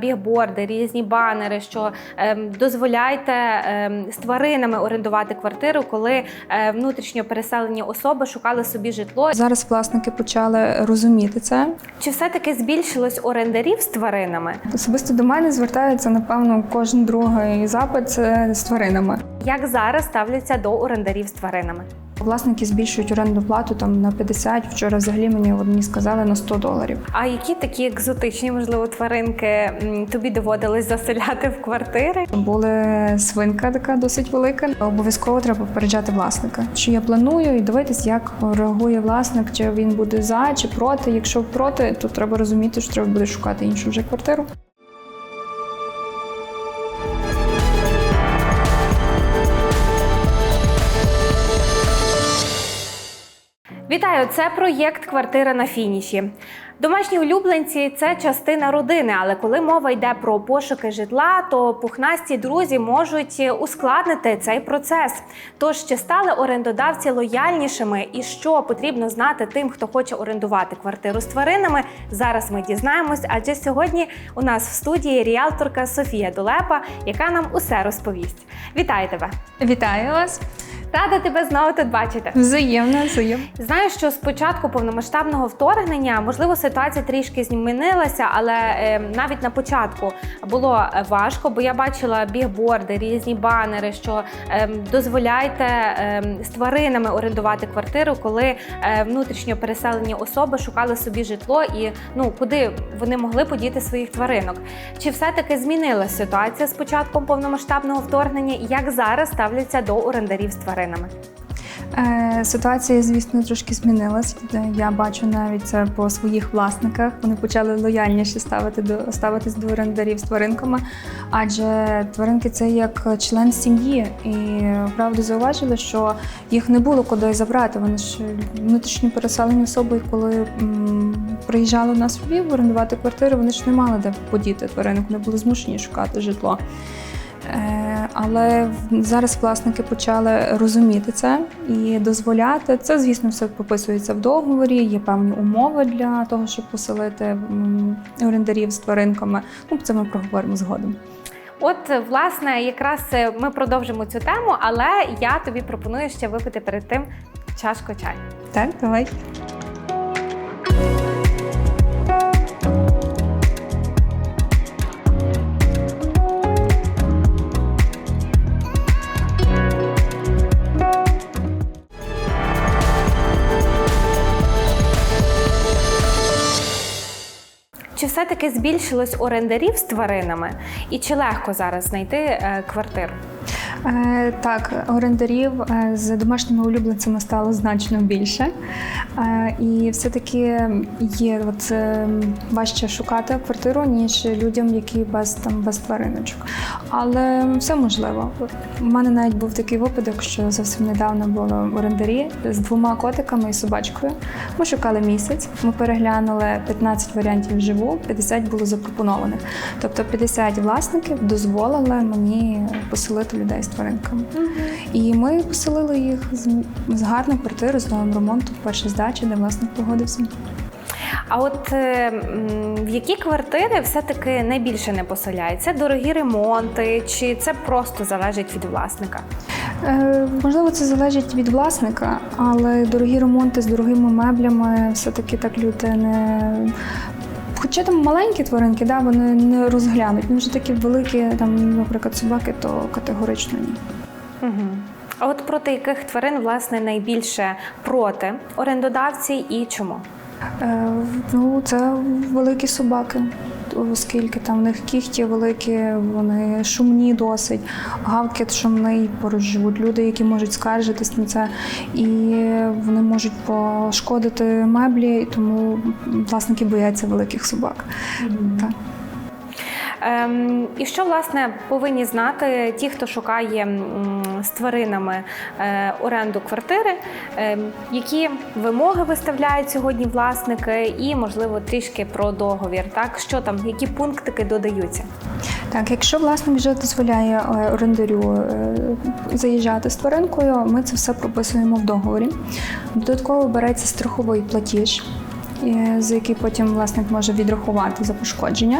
бігборди, різні банери, що ем, дозволяйте ем, з тваринами орендувати квартиру, коли е, внутрішньо переселені особи шукали собі житло. Зараз власники почали розуміти це. Чи все-таки збільшилось орендарів з тваринами? Особисто до мене звертаються, напевно, кожен другий запит з тваринами. Як зараз ставляться до орендарів з тваринами? Власники збільшують орендну плату там на 50, Вчора взагалі мені одні сказали на 100 доларів. А які такі екзотичні, можливо, тваринки тобі доводилось заселяти в квартири? Були свинка така досить велика. Обов'язково треба попереджати власника. Що я планую і дивитись, як реагує власник, чи він буде за чи проти. Якщо проти, то треба розуміти, що треба буде шукати іншу вже квартиру. Вітаю! Це проєкт Квартира на фініші. Домашні улюбленці це частина родини, але коли мова йде про пошуки житла, то пухнасті друзі можуть ускладнити цей процес. Тож чи стали орендодавці лояльнішими і що потрібно знати тим, хто хоче орендувати квартиру з тваринами? Зараз ми дізнаємось, адже сьогодні у нас в студії ріалторка Софія Долепа, яка нам усе розповість. Вітаю тебе! Вітаю вас! Рада тебе знову тут бачити. Взаємно, взаємно. Знаю, що з початку повномасштабного вторгнення можливо ситуація трішки змінилася, але е, навіть на початку було е, важко, бо я бачила бігборди, різні банери, що е, дозволяйте е, з тваринами орендувати квартиру, коли е, внутрішньо переселені особи шукали собі житло і ну куди вони могли подіти своїх тваринок. Чи все-таки змінилася ситуація з початком повномасштабного вторгнення? Як зараз ставляться до орендарів з тваринами? Е, Ситуація, звісно, трошки змінилась. Е, Я бачу навіть це по своїх власниках. Вони почали лояльніше ставити до ставитись до орендарів з тваринками, адже тваринки це як член сім'ї. І правда зауважили, що їх не було куди забрати. Вони ж внутрішньо переселені особи, коли м, приїжджали в нас Львів орендувати квартири, вони ж не мали де подіти тваринок, вони були змушені шукати житло. Е, Але зараз власники почали розуміти це і дозволяти. Це, звісно, все прописується в договорі. Є певні умови для того, щоб поселити орендарів з тваринками. Ну, це ми проговоримо згодом. От, власне, якраз е, ми продовжимо цю тему, але я тобі пропоную ще випити перед тим чашку чаю. Так, давай. Чи все-таки збільшилось орендарів з тваринами? І чи легко зараз знайти е, квартиру? Е, так, орендарів е, з домашніми улюбленцями стало значно більше. Е, і все-таки є от, важче шукати квартиру, ніж людям, які без, там, без твариночок. Але все можливо. У мене навіть був такий випадок, що зовсім недавно були орендарі з двома котиками і собачкою. Ми шукали місяць, ми переглянули 15 варіантів вживу, 50 було запропонованих. Тобто 50 власників дозволили мені поселити людей з тваринками. І ми поселили їх з, з гарної квартири, з новим ремонтом, перша здача, де власник погодився. А от е, в які квартири все-таки найбільше не поселяють? Це дорогі ремонти, чи це просто залежить від власника? Е, можливо, це залежить від власника, але дорогі ремонти з дорогими меблями все-таки так люди не. Хоча там маленькі тваринки, да, вони не розглянуть. Ну, вже такі великі, там, наприклад, собаки, то категорично ні. Угу. А от проти яких тварин власне найбільше проти орендодавці і чому? Е, ну, це великі собаки, оскільки там в них кіхті великі, вони шумні досить, гавкіт шумний, поруч живуть люди, які можуть скаржитись на це, і вони можуть пошкодити меблі, тому власники бояться великих собак. Так. Ем, і що власне повинні знати ті, хто шукає з тваринами е, оренду квартири, ем, які вимоги виставляють сьогодні власники, і можливо трішки про договір, так що там, які пунктики додаються? Так, якщо власник вже дозволяє е, орендарю е, заїжджати з тваринкою, ми це все прописуємо в договорі. Додатково береться страховий платіж. Е, За який потім власник може відрахувати за пошкодження.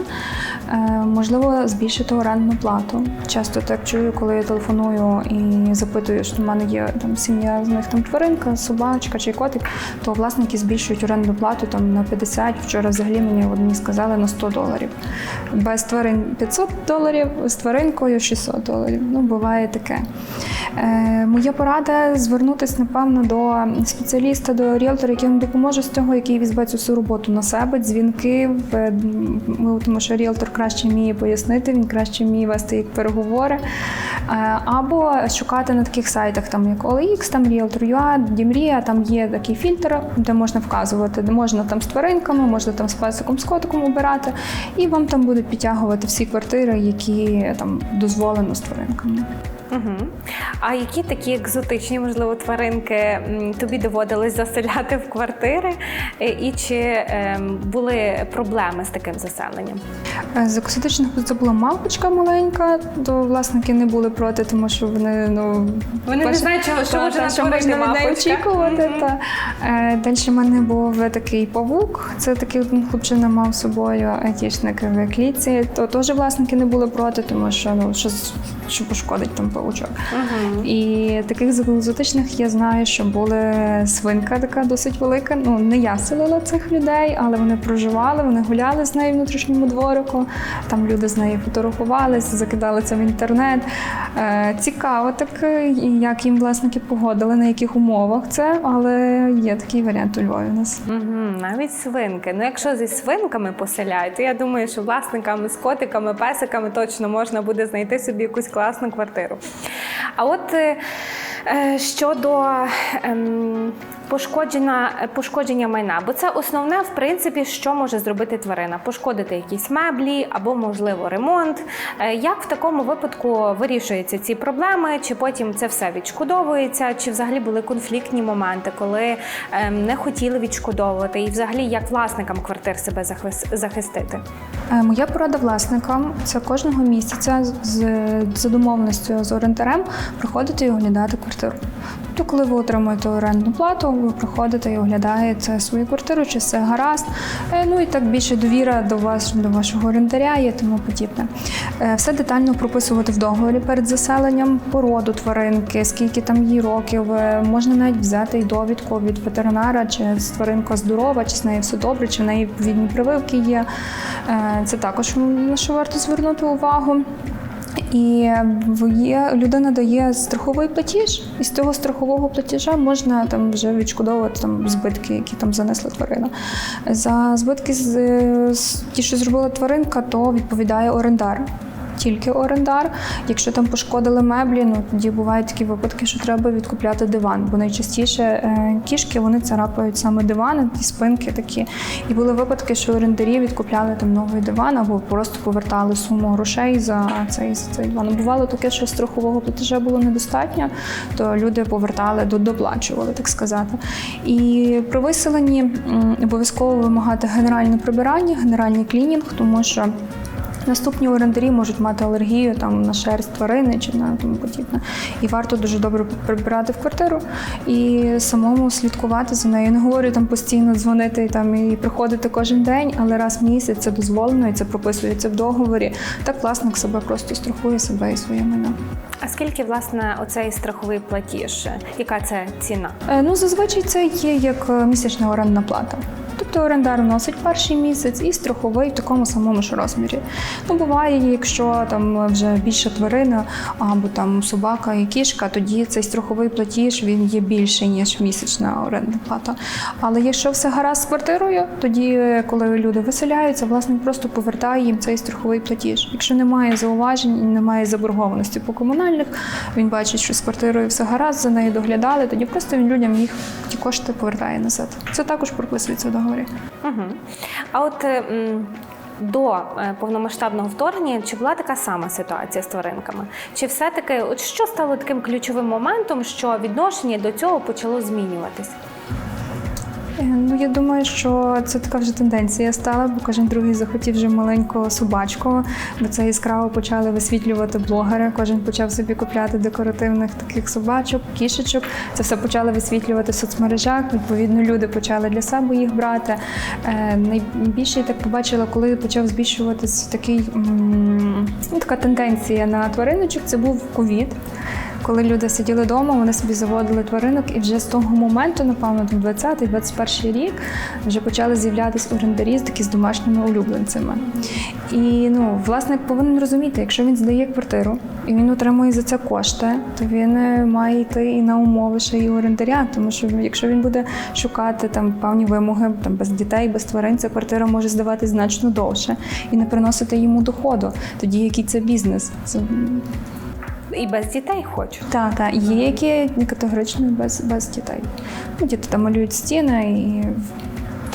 Е, можливо, збільшити орендну плату. Часто так чую, коли я телефоную і запитую, що в мене є там сім'я з них там тваринка, собачка чи котик, то власники збільшують орендну плату там на 50. Вчора взагалі мені одні сказали на 100 доларів. Без тварин 500 доларів, з тваринкою 600 доларів. Ну, буває таке. Е, моя порада звернутися, напевно, до спеціаліста, до ріелтора, який вам допоможе з цього, який візьме цю всю роботу на себе, дзвінки, ну, тому що ріелтор краще вміє пояснити, він краще вміє вести їх переговори. Е, Або шукати на таких сайтах, там як OLX, там Realtor.ua, Дімрія, там є такий фільтр, де можна вказувати, де можна там з тваринками, можна там з песиком, з котиком обирати, і вам там будуть підтягувати всі квартири, які там дозволено з тваринками. Угу. А які такі екзотичні, можливо, тваринки тобі доводилось заселяти в квартири? Е, І чи ем, були проблеми з таким заселенням? Е, З екзотичних це була мавпочка маленька, то власники не були проти, тому що вони ну Вони не знають, чого- що та, що можна від неї очікувати. Мгм. Та. Е, Далі в мене був такий павук. Це такий один хлопчина мав з собою айтішник в клітці. То теж власники не були проти, тому що ну що, що пошкодить там павучок. Угу. І таких екзотичних я знаю, що були свинка така досить велика. Ну не я селила цих людей, але вони проживали, вони гуляли з нею в внутрішньому дворику. Там люди з нею фотографувалися, закидали це в інтернет. Е, цікаво, так е, як їм власники погодили, на яких умовах це, але є такий варіант у Львові у нас. Угу, навіть свинки. Ну, якщо зі свинками поселяють, то я думаю, що власникам з котиками, песиками точно можна буде знайти собі якусь класну квартиру. А от е, е, щодо ем, пошкодження, пошкодження майна, бо це основне, в принципі, що може зробити тварина: пошкодити якісь меблі або, можливо, ремонт. Е, Як в такому випадку вирішуються ці проблеми? Чи потім це все відшкодовується? Чи взагалі були конфліктні моменти, коли ем, не хотіли відшкодовувати? І взагалі як власникам квартир себе захис- захистити? Е, Моя порада власникам це кожного місяця з- домовленістю з орендарем приходити і оглядати квартиру. Тобто, коли ви отримуєте орендну плату, ви приходите і оглядаєте свою квартиру, чи все гаразд. Е, Ну і так більше довіра до вас, до вашого орендаря і тому подібне. Е, Все детально прописувати в договорі перед заселенням, породу тваринки, скільки там їй років. Е, Можна навіть взяти і довідку від ветеринара, чи тваринка здорова, чи з нею все добре, чи в неї відповідні прививки є. Це також на що варто звернути увагу. І є, людина дає страховий платіж, і з цього страхового платежа можна там вже відшкодовувати там збитки, які там занесла тварина. За збитки з ті, що зробила тваринка, то відповідає орендар. Тільки орендар. Якщо там пошкодили меблі, ну тоді бувають такі випадки, що треба відкупляти диван. Бо найчастіше е, кішки вони царапають саме дивани, ті спинки такі. І були випадки, що орендарі відкупляли там новий диван або просто повертали суму грошей за цей, за цей диван. Бувало таке, що страхового платежа було недостатньо, то люди повертали, до- доплачували, так сказати. І при виселенні обов'язково вимагати генеральне прибирання, генеральний клінінг, тому що. Наступні орендарі можуть мати алергію там на шерсть тварини чи на тому подібне. І варто дуже добре прибирати в квартиру і самому слідкувати за нею. Я Не говорю там постійно дзвонити там і приходити кожен день, але раз в місяць це дозволено і це прописується в договорі. Так власник себе просто страхує себе і своє майно. А скільки власне оцей страховий платіж? Яка це ціна? Е, Ну, зазвичай це є як е, місячна орендна плата. Тобто орендар вносить перший місяць і страховий в такому самому ж розмірі. Ну, буває, якщо там вже більше тварина або там собака і кішка, тоді цей страховий платіж він є більший, ніж місячна орендна плата. Але якщо все гаразд з квартирою, тоді, коли люди виселяються, власник просто повертає їм цей страховий платіж. Якщо немає зауважень і немає заборгованості по комунальних, він бачить, що з квартирою все гаразд, за нею доглядали, тоді просто він людям їх ті кошти повертає назад. Це також прописується в договорі. Угу. А от е, м, до е, повномасштабного вторгнення чи була така сама ситуація з тваринками? Чи все-таки от що стало таким ключовим моментом, що відношення до цього почало змінюватись? Е, Ну, я думаю, що це така вже тенденція стала, бо кожен другий захотів вже маленького собачку, бо це яскраво почали висвітлювати блогери. Кожен почав собі купляти декоративних таких собачок, кішечок. Це все почали висвітлювати в соцмережах. Відповідно, люди почали для себе їх брати. Е, Найбільше я так побачила, коли почав збільшуватись такий ну, така тенденція на твариночок. Це був ковід. Коли люди сиділи вдома, вони собі заводили тваринок, і вже з того моменту, напевно, там 20-21 рік, вже почали з'являтися орендарі такі з домашніми улюбленцями. І ну, власник повинен розуміти, якщо він здає квартиру і він отримує за це кошти, то він е, має йти і на умови ще і орендаря. Тому що якщо він буде шукати там певні вимоги, там без дітей, без тварин, ця квартира може здаватись значно довше і не приносити йому доходу. Тоді який це бізнес? Це І без дітей хочу. так, так. Є які категорично без, без дітей. Ну, діти там малюють стіни і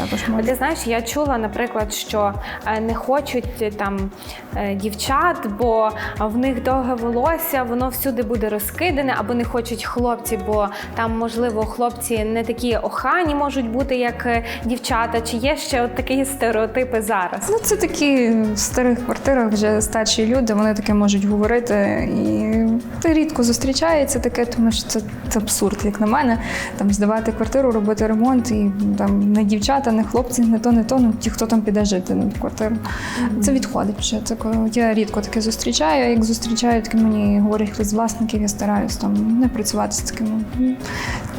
також А можуть. Ти знаєш, я чула, наприклад, що е, не хочуть е, там е, дівчат, бо в них довге волосся, воно всюди буде розкидане, або не хочуть хлопці, бо там, можливо, хлопці не такі охані можуть бути, як дівчата. Чи є ще от такі стереотипи зараз? Ну, це такі в старих квартирах вже старші люди, вони таке можуть говорити. І це рідко зустрічається таке, тому що це, це абсурд, як на мене. Там здавати квартиру, робити ремонт, і там не дівчата, не хлопці, не то, не то, ну ті, хто там піде жити на квартиру. Це відходить вже. Це я рідко таке зустрічаю. Як зустрічаю, таке мені говорять хтось з власників, я стараюсь там не працювати з такими.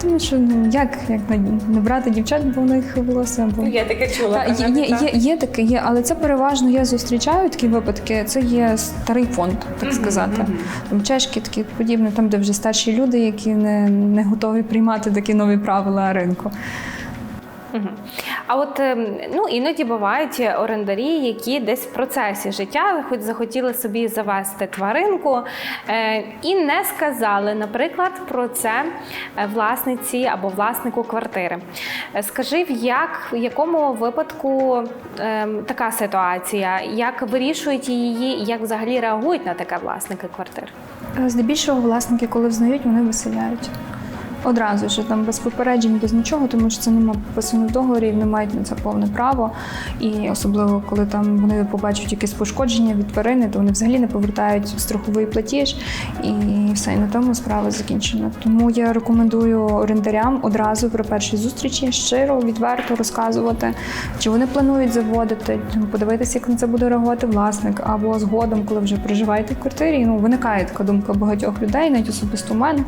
Тому що ну як, як не, брати дівчат, бо в них волосся, бо Я таке чула. та, є, є, є, є таке, є, але це переважно я зустрічаю такі випадки. Це є старий фонд, так сказати. Там чешки такі подібне, там, де вже старші люди, які не, не готові приймати такі нові правила ринку. Мгм. А от ем, ну іноді бувають орендарі, які десь в процесі життя хоч захотіли собі завести тваринку е, і не сказали, наприклад, про це е, власниці або власнику квартири. Е, Скажи, в як в якому випадку ем, така ситуація? Як вирішують її, як взагалі реагують на таке власники квартир? Здебільшого власники, коли взнають, вони виселяють. Одразу ж там без попереджень, без нічого, тому що це немає прописано в договорі, вони мають на це повне право. І особливо, коли там вони побачать якесь пошкодження від тварини, то вони взагалі не повертають страховий платіж, і все, і на тому справа закінчена. Тому я рекомендую орендарям одразу при першій зустрічі щиро, відверто розказувати, чи вони планують заводити, подивитися, як на це буде реагувати власник, або згодом, коли вже проживаєте в квартирі. Ну виникає така думка багатьох людей, навіть особисто у мене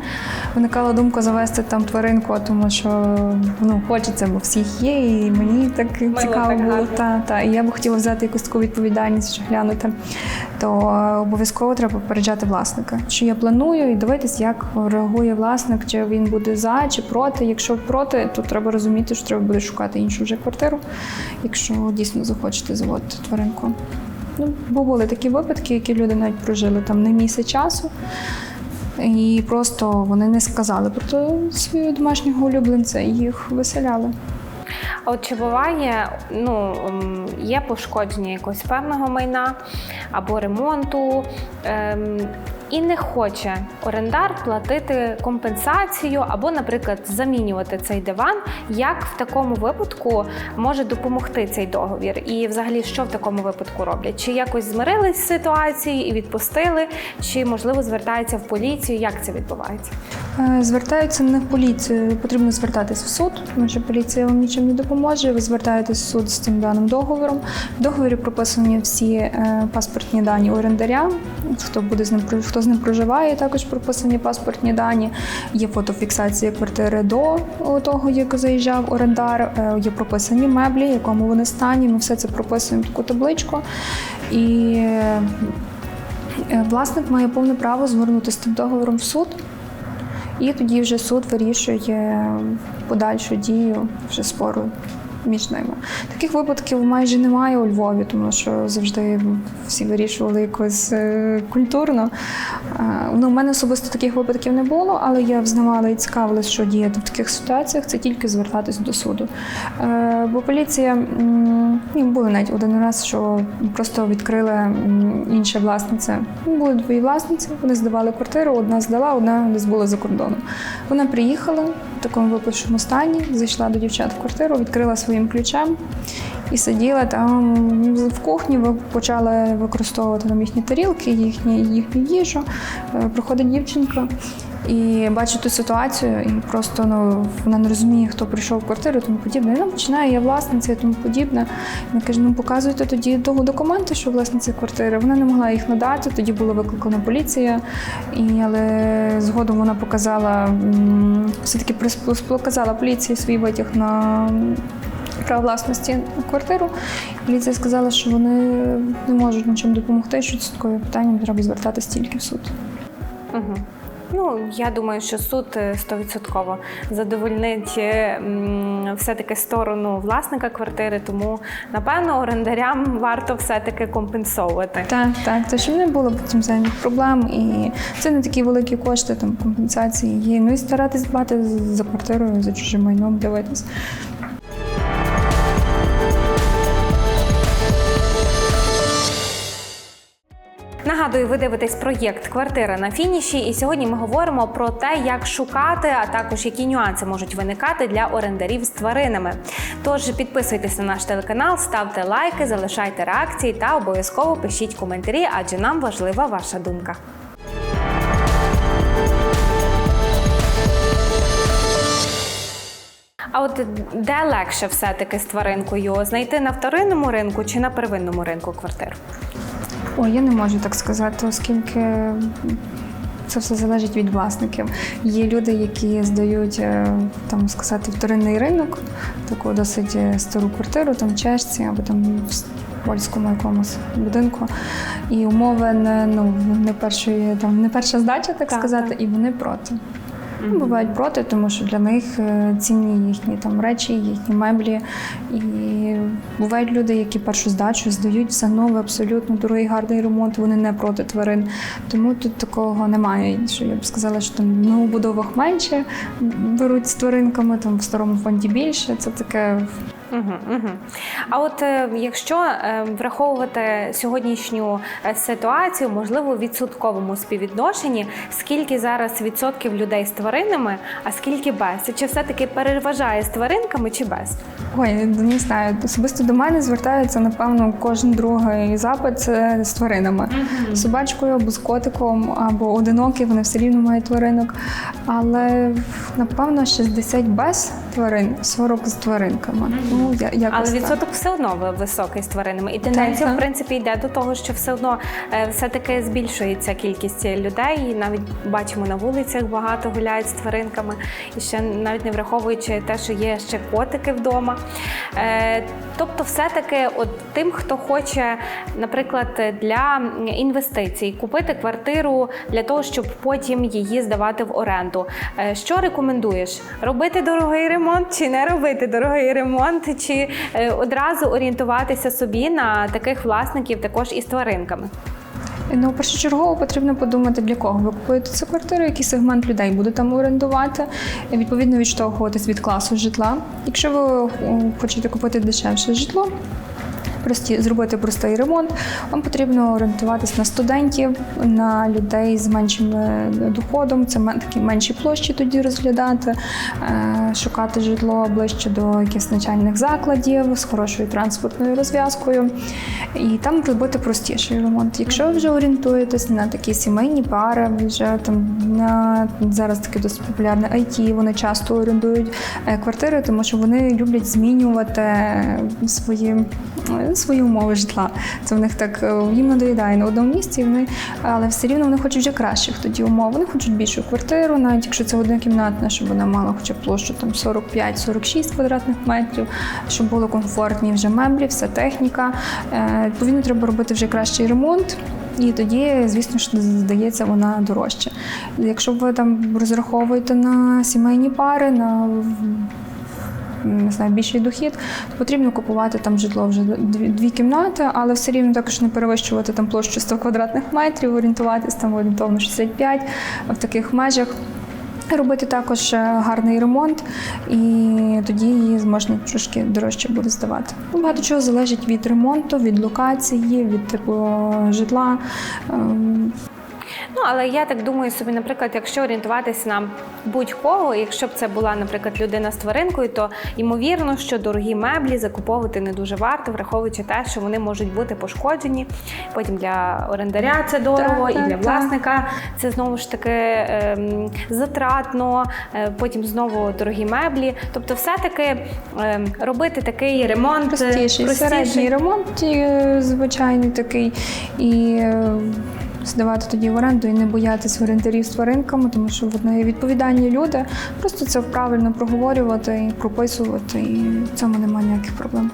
виникала думка завести там тваринку, тому що ну хочеться, бо всіх є, і мені так цікаво так було. Та, та, і я б хотіла взяти якусь таку відповідальність, що глянути. То е, обов'язково треба попереджати власника, що я планую, і дивитись, як реагує власник, чи він буде за чи проти. Якщо проти, то треба розуміти, що треба буде шукати іншу вже квартиру, якщо дійсно захочете заводити тваринку. Ну, бо були такі випадки, які люди навіть прожили там не місяць часу. І просто вони не сказали про свого домашнього улюбленця і їх виселяли. А от чи буває, ну є пошкодження якогось певного майна або ремонту, ем, і не хоче орендар платити компенсацію або, наприклад, замінювати цей диван. Як в такому випадку може допомогти цей договір? І взагалі, що в такому випадку роблять? Чи якось змирились з ситуацією і відпустили, чи можливо звертаються в поліцію? Як це відбувається? Е, Звертаються не в поліцію, потрібно звертатись в суд, тому що поліція вам нічим не допоможе. Ви звертаєтесь в суд з цим даним договором. В договорі прописані всі е, паспортні дані орендаря, хто буде з ним про- хто з ним проживає, також прописані паспортні дані. Є фотофіксація квартири до того, як заїжджав орендар. Е, Є прописані меблі, в якому вони стані. Ми все це прописуємо в таку табличку. І е, власник має повне право звернутися з тим договором в суд. І тоді вже суд вирішує подальшу дію вже спору між ними. Таких випадків майже немає у Львові, тому що завжди всі вирішували якось е, культурно. Е, Ну, у мене особисто таких випадків не було, але я взнавала і цікавилась, що діяти в таких ситуаціях, це тільки звертатись до суду. Е, Бо поліція і було навіть один раз, що просто відкрила інша власниця. Ну, Були дві власниці, вони здавали квартиру, одна здала, одна десь була за кордоном. Вона приїхала в такому випившому стані, зайшла до дівчат в квартиру, відкрила своїм ключем і сиділа там в кухні, почала використовувати там їхні тарілки, їхні, їхню їжу. Е, Проходить дівчинка. І бачу ту ситуацію, і просто ну вона не розуміє, хто прийшов в квартиру, тому подібне. Вона починає, я власниця, і тому подібне. Вона каже: ну показуйте тоді того документи, що власниця квартири. Вона не могла їх надати. Тоді була викликана поліція, і але згодом вона показала все-таки показала поліції свій витяг на право власності на квартиру. Поліція сказала, що вони не можуть нічим допомогти, що з такою питанням треба звертатись тільки в суд. Угу. Ну, я думаю, що суд е, стовідсотково задовольнить е, все-таки сторону власника квартири, тому напевно орендарям варто все-таки компенсовувати. Так, так, це щоб не було потім зайвих проблем, і це не такі великі кошти, там компенсації є. Ну і старатись дбати за квартирою, за чужим майном, дивитись. Нагадую, ви дивитесь проєкт Квартира на фініші, і сьогодні ми говоримо про те, як шукати, а також які нюанси можуть виникати для орендарів з тваринами. Тож підписуйтесь на наш телеканал, ставте лайки, залишайте реакції та обов'язково пишіть коментарі, адже нам важлива ваша думка. А от де легше все-таки з тваринкою знайти на вторинному ринку чи на первинному ринку квартиру? Ой, я не можу так сказати, оскільки це все залежить від власників. Є люди, які здають е, там сказати вторинний ринок, таку досить е, стару квартиру, там в чешці або там в польському якомусь будинку. І умови не ну не першої, там не перша здача, так, Так, сказати, так. і вони проти. Ну, Бувають проти, тому що для них е, цінні їхні там речі, їхні меблі. І бувають люди, які першу здачу здають все нове, абсолютно дорогий, гарний ремонт. Вони не проти тварин. Тому тут такого немає. Що я б сказала, що там на убудовах менше беруть з тваринками, там в старому фонді більше. Це таке Угу, угу. А от е, якщо е, враховувати сьогоднішню е, ситуацію, можливо, у відсотковому співвідношенні, скільки зараз відсотків людей з тваринами, а скільки без? Чи все-таки переважає з тваринками чи без? Ой, не знаю. Особисто до мене звертаються, напевно, кожен другий запит це з тваринами. З собачкою або з котиком, або одинокі, вони все рівно мають тваринок. Але напевно 60 без тварин, 40 з тваринками. Ну, я, якось Але так. відсоток все одно високий з тваринами. І тенденція, так. в принципі, йде до того, що все одно е, все-таки збільшується кількість людей. І навіть бачимо на вулицях багато гуляють з тваринками, і ще навіть не враховуючи те, що є ще котики вдома. Е, Тобто, все-таки, от тим, хто хоче, наприклад, для інвестицій купити квартиру для того, щоб потім її здавати в оренду. Е, Що рекомендуєш? Робити дорогий ремонт чи не робити дорогий ремонт, чи е, одразу орієнтуватися собі на таких власників також із тваринками? Ну, першочергово потрібно подумати, для кого ви купуєте цю квартиру, який сегмент людей буде там орендувати, відповідно відштовхуватись від класу житла. Якщо ви е, хочете купити дешевше житло, прості, зробити простий ремонт, вам потрібно орієнтуватись на студентів, на людей з меншим е, доходом, це такі менші площі тоді розглядати, е, шукати житло ближче до якихось навчальних закладів з хорошою транспортною розв'язкою. І там робити простіший ремонт. Якщо ви вже орієнтуєтесь на такі сімейні пари, вже там на зараз таке досить популярне IT, вони часто орендують е, квартири, тому що вони люблять змінювати свої, свої умови житла. Це в них так е, їм надоїдає на одному місці, вони, але все рівно вони хочуть вже кращих тоді умов. Вони хочуть більшу квартиру, навіть якщо це однокімнатна, щоб вона мала хоча б площу там 45-46 квадратних метрів, щоб було комфортні вже меблі, вся техніка. Е, Відповідно, треба робити вже кращий ремонт. І тоді, звісно ж, здається, вона дорожча. Якщо ви там розраховуєте на сімейні пари, на не знаю, більший дохід, то потрібно купувати там житло вже дві, дві кімнати, але все рівно також не перевищувати там площу 100 квадратних метрів, орієнтуватись там орієнтовно 65 в таких межах. Робити також е, гарний ремонт, і тоді її можна трошки дорожче буде здавати. Багато чого залежить від ремонту, від локації, від типу житла. Ну, але я так думаю собі, наприклад, якщо орієнтуватися на будь-кого, якщо б це була, наприклад, людина з тваринкою, то ймовірно, що дорогі меблі закуповувати не дуже варто, враховуючи те, що вони можуть бути пошкоджені. Потім для орендаря це дорого, Так, і для так. власника це знову ж таки ем, затратно. е, Потім знову дорогі меблі. Тобто, все-таки ем, робити такий ремонт е, простіший, середній ремонт, е, звичайний такий, і е, здавати тоді в оренду і не боятися орендарів з тваринками, тому що вони відповідальні люди. Просто це правильно проговорювати і прописувати, і в цьому немає ніяких проблем.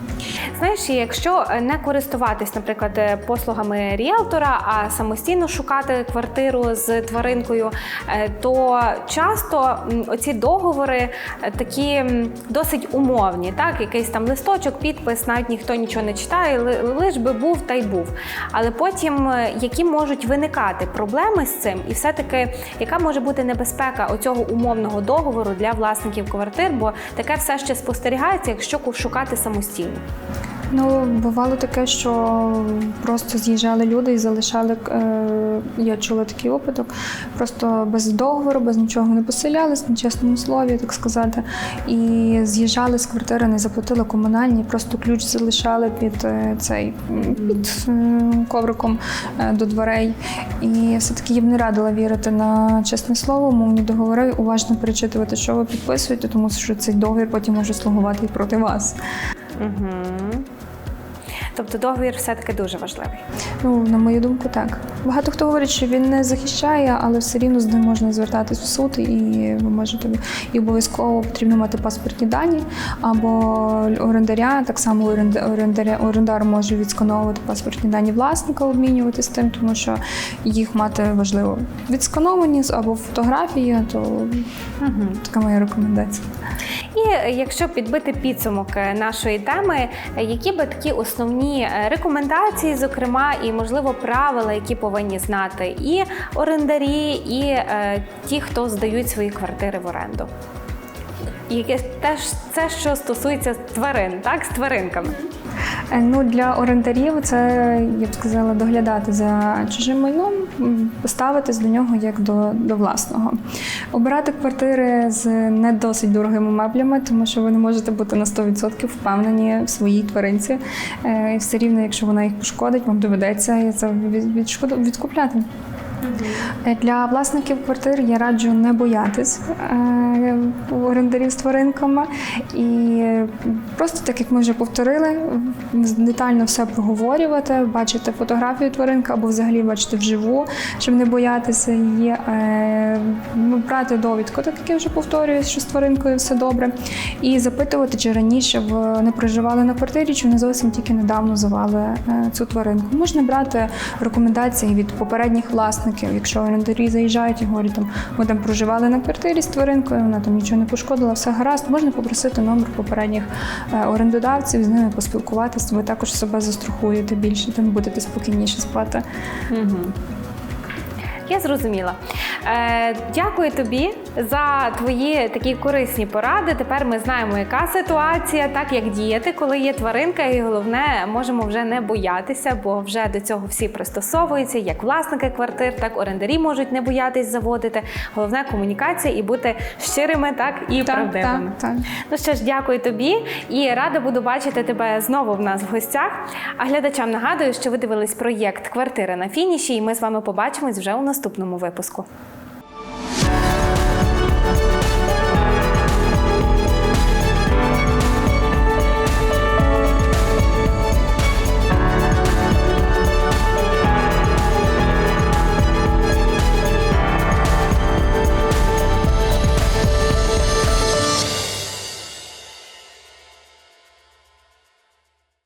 Знаєш, якщо е, не користуватись, наприклад, е, послугами ріелтора, а самостійно шукати квартиру з тваринкою, е, то часто оці договори такі досить умовні. Так, якийсь там листочок, підпис, навіть ніхто нічого не читає, лиш би був та й був. Але потім які можуть виникати проблеми з цим, і все-таки яка може бути небезпека оцього умовного договору для власників квартир, бо таке все ще спостерігається, якщо шукати самостійно. Ну, бувало таке, що просто з'їжджали люди і залишали. Е, я чула такий випадок. Просто без договору, без нічого не поселялись, на чесному слові, так сказати. І з'їжджали з квартири, не заплатили комунальні, просто ключ залишали під е, цей під е, ковриком до дверей. І все-таки їм не радила вірити на чесне слово, мовні договори, уважно перечитувати, що ви підписуєте, тому що цей договір потім може слугувати і проти вас. Угу. Тобто договір все-таки дуже важливий. Ну, на мою думку, так. Багато хто говорить, що він не захищає, але все рівно з ним можна звертатись в суд, і ви можете і обов'язково потрібно мати паспортні дані або орендаря. Так само орендаря, орендар може відскановувати паспортні дані власника, обмінювати з тим, тому що їх мати важливо відскановані або фотографії, то Угу. така моя рекомендація. І якщо підбити підсумок е, нашої теми, е, які би такі основні е, рекомендації, зокрема, і можливо правила, які повинні знати і орендарі, і ті, хто здають свої квартири в оренду. Яке теж це, що стосується тварин, так, з тваринками. Е, Ну, для орендарів це, я б сказала, доглядати за чужим майном, ставитись до нього як до, до власного. Обирати квартири з не досить дорогими меблями, тому що ви не можете бути на 100% впевнені в своїй тваринці. Е, І все рівно, якщо вона їх пошкодить, вам доведеться це відкупляти. Е, Для власників квартир я раджу не боятись е, орендарів з тваринками і просто так як ми вже повторили, детально все проговорювати, бачити фотографію тваринки або взагалі бачити вживу, щоб не боятися її, е, ну, брати довідку, так як я вже повторюю, що з тваринкою все добре, і запитувати, чи раніше вони проживали на квартирі, чи вони зовсім тільки недавно завали цю тваринку. Можна брати рекомендації від попередніх власників, якщо орендарі заїжджають і говорять, там ми там проживали на квартирі з тваринкою, вона там нічого не пошкодила, все гаразд. Можна попросити номер попередніх е, орендодавців, з ними поспілкуватися. Ви також себе застрахуєте більше, там будете спокійніше спати. Угу. Я зрозуміла. Е, дякую тобі за твої такі корисні поради. Тепер ми знаємо, яка ситуація, так як діяти, коли є тваринка, і головне, можемо вже не боятися, бо вже до цього всі пристосовуються, як власники квартир, так орендарі можуть не боятись заводити. Головне комунікація і бути щирими, так і Так, правдивими. так, так. Ну що ж, дякую тобі і рада буду бачити тебе знову в нас в гостях. А глядачам нагадую, що ви дивились проєкт Квартира на фініші, і ми з вами побачимось вже у наступному випуску.